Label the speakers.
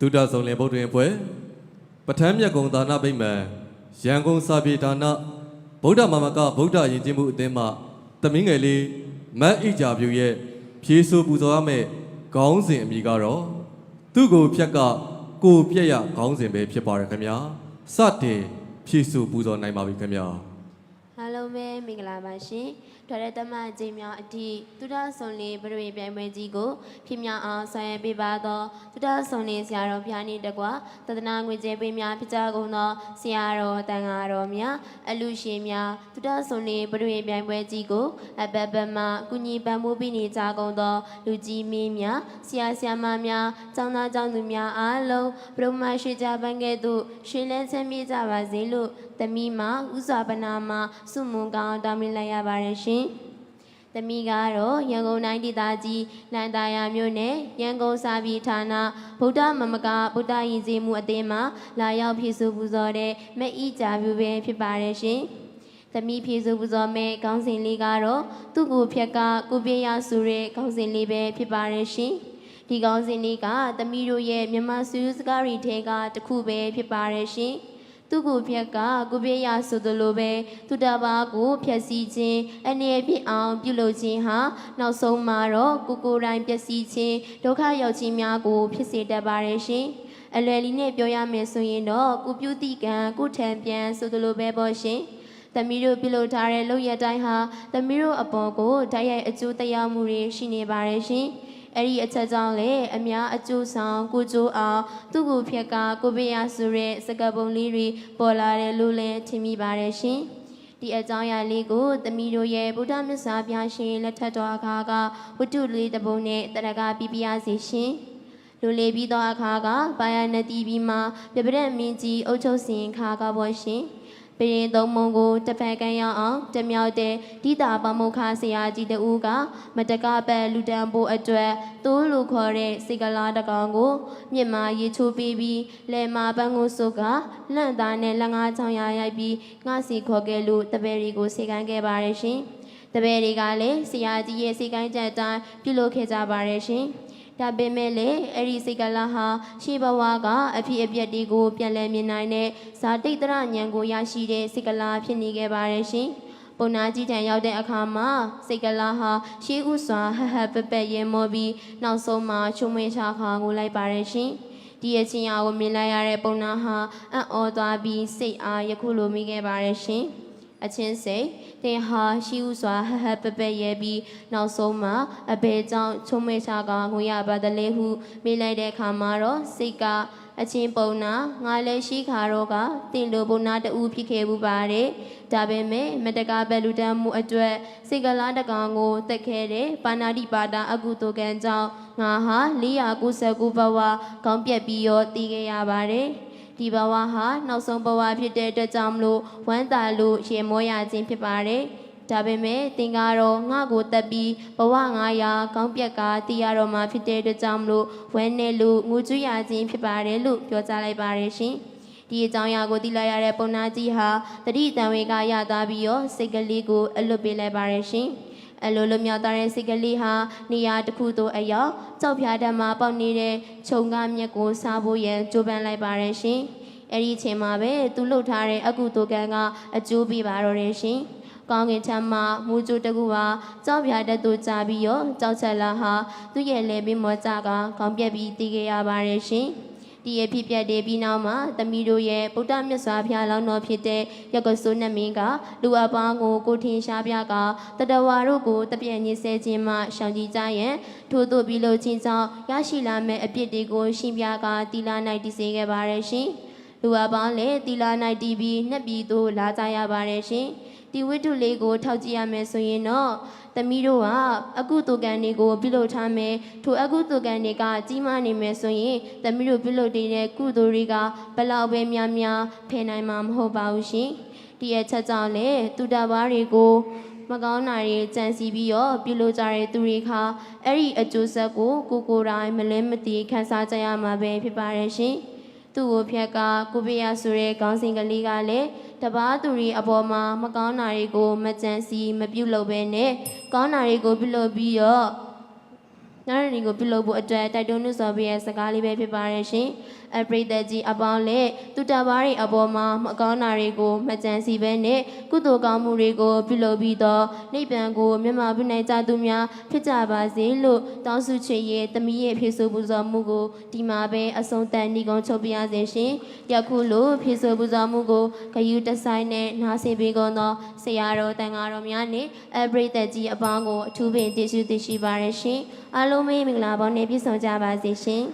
Speaker 1: ဒုဒဆုံလင်ဗုဒ္ဓရင်ဖွဲ့ပဋ္ဌာန်းမြတ်ကုံသာနာဗိမာန်ရန်ကုန်စာပေဒါနဗုဒ္ဓမာမကဗုဒ္ဓယဉ်ကျေးမှုအသင်းမှသမင်းငယ်လေးမတ်ဣကြပြူရဲ့ဖြေဆိုပူဇော်ရမယ့်ခေါင်းစဉ်အမည်ကတော့သူ့ကိုဖြတ်ကကိုပြက်ရခေါင်းစဉ်ပဲဖြစ်ပါရခင်ဗျာစတင်ဖြေဆိုပူဇော်နိုင်ပါပြီခင်ဗျာ
Speaker 2: အားလုံး ပဲမင်္ဂလာပါရှင်။ဒေါ်ရတမအကျိန်များအတိသုဒ္ဓဆုံလေးပြည့်ပြိုင်ပွဲကြီးကိုဖြစ်မြောက်အောင်ဆောင်ရွက်ပေးပါသောသုဒ္ဓဆုံလေးဆရာတော်ဖျားနေတကွာတဒနာငွေကြေးပေးများဖြစ်ကြကုန်သောဆရာတော်တန်ဃာတော်များအလူရှင်များသုဒ္ဓဆုံလေးပြည့်ပြိုင်ပွဲကြီးကိုအဘဘမကုညီပံမိုးပေးနေကြကုန်သော လူကြီးမင်းများဆရာဆရာမများကျောင်းသားကျောင်းသူများအားလုံးပရမရှိကြပန်းကဲ့သို့ရှင်လန်းချမ်းမြေ့ကြပါစေလို့ သမီးမဥစွာပနာမစုမွန်ကောင်းတောင်းမိလိုက်ရပါတယ်ရှင်။သမီးကတော့ရန်ကုန်တိုင်းဒေသကြီးလန်တာယာမြို့နယ်ရန်ကုန်စာပြည်ဌာနဗုဒ္ဓမမကဗုဒ္ဓယဉ်ကျေးမှုအသင်းမှလာရောက်ဖြည့်ဆို့ပူဇော်တဲ့မအီကြာပြူပဲဖြစ်ပါတယ်ရှင်။သမီးဖြည့်ဆို့ပူဇော်မဲ့ခေါင်းစဉ်လေးကတော့သူ့ကိုဖြက်ကကိုပြရဆိုတဲ့ခေါင်းစဉ်လေးပဲဖြစ်ပါတယ်ရှင်။ဒီကောင်းစဉ်လေးကသမီးတို့ရဲ့မြန်မာစူးစကားရီထဲကတစ်ခုပဲဖြစ်ပါတယ်ရှင်။ သူကိုဖြက်ကကိုပြရဆိုသလိုပဲသူတပါးကိုဖြက်စီးခြင်းအနေဖြစ်အောင်ပြုလုပ်ခြင်းဟာနောက်ဆုံးမှာတော့ကိုကိုယ်တိုင်ပျက်စီးခြင်းဒုက္ခရောက်ခြင်းများကို ဖြစ်စေတတ်ပါတယ်ရှင်။အလွယ်လေးနဲ့ပြောရမယ်ဆိုရင်တော့ကိုပြုတိကံကိုထံပြန်ဆိုသလိုပဲပေါ့ရှင်။သမီးတို့ပြုလုပ်ထားတဲ့လုပ်ရတိုင်းဟာသမီးတို့အပေါ်ကိုဓာတ်ရိုက်အကျိုးတရားမှုတွေရှိနေပါတယ်ရှင်။ အဲ့ဒီအချက်ကြောင့်လေအများအကျိုးဆောင်ကိုကျိုးအောင်သူ့ကိုဖြက်ကကိုပေးရဆိုတဲ့စကပုံလေးတွေပေါ်လာတယ်လို့လည်းထင်မိပါတယ်ရှင်။ဒီအကြောင်းအရာလေးကိုသမီးတို့ရဲ့ဗုဒ္ဓမြတ်စွာဘုရားရှင်လက်ထက်တော်အခါကဝတ္ထုလေးတစ်ပုံနဲ့တရကပြပြရစီရှင်။လူလေးပြီးသောအခါကဘာယာနတိပြီးမှပြပရက်မင်းကြီးအုတ်ချုပ်စင်ခါကပေါ်ရှင်။ ပရင်သုံးမုံကိုတစ်ဖက်ကန်ရအောင်တမြောက်တဲ့ဒိတာပမုခဆရာကြီးတဦးကမတကပတ်လူတန်းဖို့အတွက်သိုးလူခေါ်တဲ့စိတ်ကလားတကောင်ကိုမြစ်မာရေချိုးပေးပြီးလယ်မာပန်းကိုစုပ်ကလန့်သားနဲ့လက်ငါးချောင်းရရိုက်ပြီးငှစီခေါ်ခဲ့လို့တပည့်တွေကိုစေကန်ခဲ့ပါရရှင်တပည့်တွေကလည်းဆရာကြီးရဲ့စေကိုင်းချက်အတိုင်းပြုလုပ်ခဲ့ကြပါရရှင် ဒါပေမဲ့လည်းအဲ့ဒီစိတ်ကလာဟာရှေးဘဝကအဖြစ်အပျက်တွေကိုပြန်လည်မြင်နိုင်တဲ့ဇာတိတ်တရဉာဏ်ကိုရရှိတဲ့စိတ်ကလာဖြစ်နေခဲ့ပါတယ်ရှင်။ပုံနာကြီးထံရောက်တဲ့အခါမှာစိတ်ကလာဟာရှေးဥစွာဟဟပပရဲမောပြီးနောက်ဆုံးမှာချုံမွေချခါကိုလိုက်ပါတယ်ရှင်။ဒီအချင်းအားကိုမြင်လိုက်ရတဲ့ပုံနာဟာအံ့ဩသွားပြီးစိတ်အားယခုလိုမိခဲ့ပါတယ်ရှင်။ အချင်းစိတ်တင်ဟာရှိဥစွာဟဟပပရဲပြီးနောက်ဆုံးမှာအဘေကြောင့်ချုံမေချကငွေရပါတလေဟုမေးလိုက်တဲ့အခါမှာတော့စိတ်ကအချင်းပုံနာငါလည်းရှိခါတော့ကတင်လိုပုံနာတူဖြစ်ခဲ့ဘူးပါတယ်ဒါပေမဲ့မတကားဘလူတမ်းမှုအတွက်စိတ်ကလားတကောင်ကိုတက်ခဲ့တဲ့ပါဏာတိပါတာအကုသိုလ်ကံကြောင့်ငါဟာ499ဘဝကောင်းပြက်ပြီးရောတည်ခဲ့ရပါတယ် ဒီဘဝဟာနောက်ဆုံးဘဝဖြစ်တဲ့အတွက်ကြောင့်မလို့ဝမ်းသာလို့ရေမောရခြင်းဖြစ်ပါတယ်။ဒါပေမဲ့သင်ကတော့ငါ့ကိုတက်ပြီးဘဝ900ကောင်းပြက်ကတည်ရတော့မှဖြစ်တဲ့အတွက်ကြောင့်မလို့ဝမ်းနဲ့လို့ငိုကြွရခြင်းဖြစ်ပါတယ်လို့ပြောကြားလိုက်ပါတယ်ရှင်။ဒီအကြောင်းအရာကိုသိလိုက်ရတဲ့ပုံနာကြီးဟာတတိတံဝေကရသွားပြီးတော့စိတ်ကလေးကိုအလွတ်ပေးလိုက်ပါတယ်ရှင်။ အလိုလိုမြောက်သွားတဲ့စိတ်ကလေးဟာနေရာတစ်ခုသို့အရောက်ကြောက်ဖြားတမ်းမှာပေါက်နေတဲ့ခြုံကားမြက်ကိုစားဖို့ရန်ကြိုးပမ်းလိုက်ပါရရှင်။အဲ့ဒီအချိန်မှာပဲသူလှုပ်ထားတဲ့အကုသိုလ်ကံကအကျိုးပေးပါတော့တယ်ရှင်။ကောင်းကင်ချမ်းမှာမူကျိုတကူဟာကြောက်ဖြားတတ်သူကြပြီးရောကြောက်ချက်လာဟာသူ့ရဲ့လေပြီးမောကြကကောင်းပြက်ပြီးတည်ခဲ့ရပါရရှင်။ ဒီရဖြစ်ပြက်တဲ့ပြီးနောက်မှာသမီးတို့ရဲ့ဗုဒ္ဓမြတ်စွာဘုရားလောင်းတော်ဖြစ်တဲ့ရက်ကစိုးနှမင်းကလူအပေါင်းကိုကိုထင်ရှားပြကတတဝါတို့ကိုတပြည့်ညစ်ဆဲခြင်းမှရှောင်ကြည်ကြရန်ထို့သို့ပြီးလို့ချင်းကြောင့်ရရှိလာမဲ့အပြစ်တွေကိုရှင်းပြကတီလာနိုင်တည်စေခဲ့ပါရရှင်လူအပေါင်းလည်းတီလာနိုင်တီးပြီးနှစ်ပြည်သို့လာကြရပါရရှင် ဒီဝိတုလေးကိုထောက်ကြည့်ရမယ်ဆိုရင်တော့သမီးတို့ကအကုသိုလ်ကံတွေကိုပြုလုပ်ထားမယ်ထိုအကုသိုလ်ကံတွေကကြီးမားနေမယ်ဆိုရင်သမီးတို့ပြုလုပ်တဲ့ကုသိုလ်တွေကဘလောက်ပဲများများဖယ်နိုင်မှာမဟုတ်ပါဘူးရှင်ဒီအချက်ကြောင့်လေသူတဘာတွေကိုမကောင်းတာတွေကြံစီပြီးတော့ပြုလုပ်ကြတဲ့သူတွေခါအဲ့ဒီအကျိုးဆက်ကိုကိုကိုယ်တိုင်မလဲမသိခံစားကြရမှာပဲဖြစ်ပါတယ်ရှင် သူ့ကိုဖြက်ကကိုပြရဆိုတဲ့ခေါင်းစဉ်ကလေးကလည်းတပားသူတွေအပေါ်မှာမကောင်းတာတွေကိုမကြံစီမပြုတ်လုပ်ပဲနဲ့ကောင်းတာတွေကိုပြုလုပ်ပြီးတော့ နားရည်ကိုပြုလုပ်ဖို့အတွက်တိုက်တွန်းနှုတ်ဆော်ပေးရဲ့စကားလေးပဲဖြစ်ပါရဲ့ရှင်အပရိသတ်ကြီးအပေါင်းလည်းသူတဘာတွေအပေါ်မှာမကောင်းတာတွေကိုမကြံစီဘဲနဲ့ကုသိုလ်ကောင်းမှုတွေကိုပြုလုပ်ပြီးတော့နိဗ္ဗာန်ကိုမြတ်မာပြုနိုင်ကြသူများဖြစ်ကြပါစေလို့တောင်းဆုချေရဲ့တမီးရဲ့ဖြည့်ဆို့ပူဇော်မှုကိုဒီမှာပဲအဆုံးသတ်နှီးကုန်းချုပ်ပြရစေရှင်ယခုလိုဖြည့်ဆို့ပူဇော်မှုကိုဂယုတဆိုင်နဲ့နားဆင်ပေးကုန်သောဆရာတော်တန်ဃာတော်များနဲ့အပရိသတ်ကြီးအပေါင်းကိုအထူးပင်တည်ရှိတည်ရှိပါရရှင်အားလုံးပဲမင်္ဂလာပေါင်းနဲ့ပြည့်စုံကြပါစေရှင်